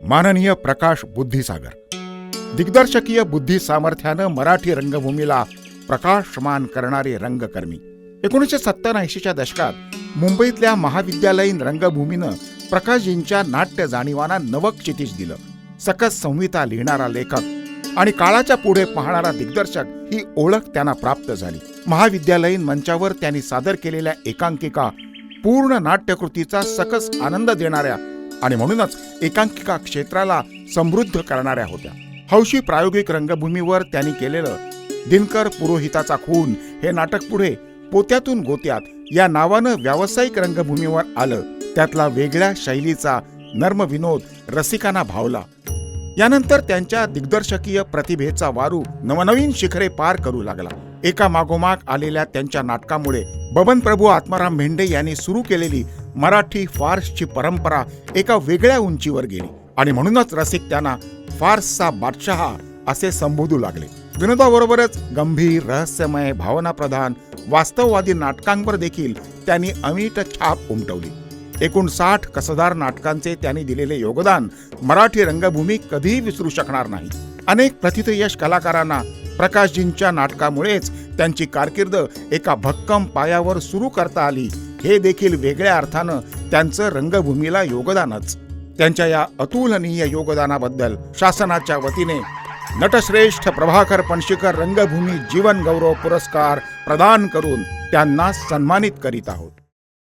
माननीय प्रकाश बुद्धिसागर. दिग्दर्शकीय बुद्धी सामर्थ्यानं मराठी रंगभूमीला प्रकाशमान करणारे रंगकर्मी. एकोणीसशे सत्तर ऐंशीच्या दशकात मुंबईतल्या महाविद्यालयीन रंगभूमीनं प्रकाशजींच्या नाट्य जाणीवांना नवक क्षितिज दिलं. सकस संहिता लिहिणारा लेखक आणि काळाच्या पुढे पाहणारा दिग्दर्शक ही ओळख त्यांना प्राप्त झाली. महाविद्यालयीन मंचावर त्यांनी सादर केलेल्या एकांकिका पूर्ण नाट्यकृतीचा सकस आनंद देणाऱ्या आणि म्हणूनच एकांकिका क्षेत्राला समृद्ध करणाऱ्या होत्या. हौशी प्रायोगिक रंगभूमीवर त्यांनी केलेलं दिनकर पुरोहिताचा खून हे नाटक पुढे पोत्यातून गोत्यात या नावानं व्यावसायिक रंगभूमीवर आलं. त्यातला वेगळ्या शैलीचा नर्म विनोद रसिकांना भावला. यानंतर त्यांच्या दिग्दर्शकीय प्रतिभेचा वारू नवनवीन शिखरे पार करू लागला. एका मागोमाग आलेल्या त्यांच्या नाटकामुळे बबन प्रभू आत्माराम मेंढे यांनी सुरू केलेली मराठी फार्सची परंपरा एका वेगळ्या उंचीवर गेली. आणि म्हणूनच रसिक त्यांना फार्सचा बादशहा असे संबोधू लागले. विनोदाबरोबरच गंभीर रहस्यमय भावनाप्रधान वास्तववादी नाटकांवर देखील त्यांनी अमिट छाप उमटवली. एकूण साठ कसदार नाटकांचे त्यांनी दिलेले योगदान मराठी रंगभूमी कधीही विसरू शकणार नाही. अनेक प्रथितयश कलाकारांना प्रकाशजींच्या नाटकामुळेच त्यांची कारकीर्द एका भक्कम पायावर सुरू करता आली. हे देखील वेगळ्या अर्थानं त्यांचं रंगभूमीला योगदानच. त्यांच्या या अतुलनीय योगदानाबद्दल शासनाच्या वतीने नटश्रेष्ठ प्रभाकर पणशीकर रंगभूमी जीवन गौरव पुरस्कार प्रदान करून त्यांना सन्मानित करीत आहोत.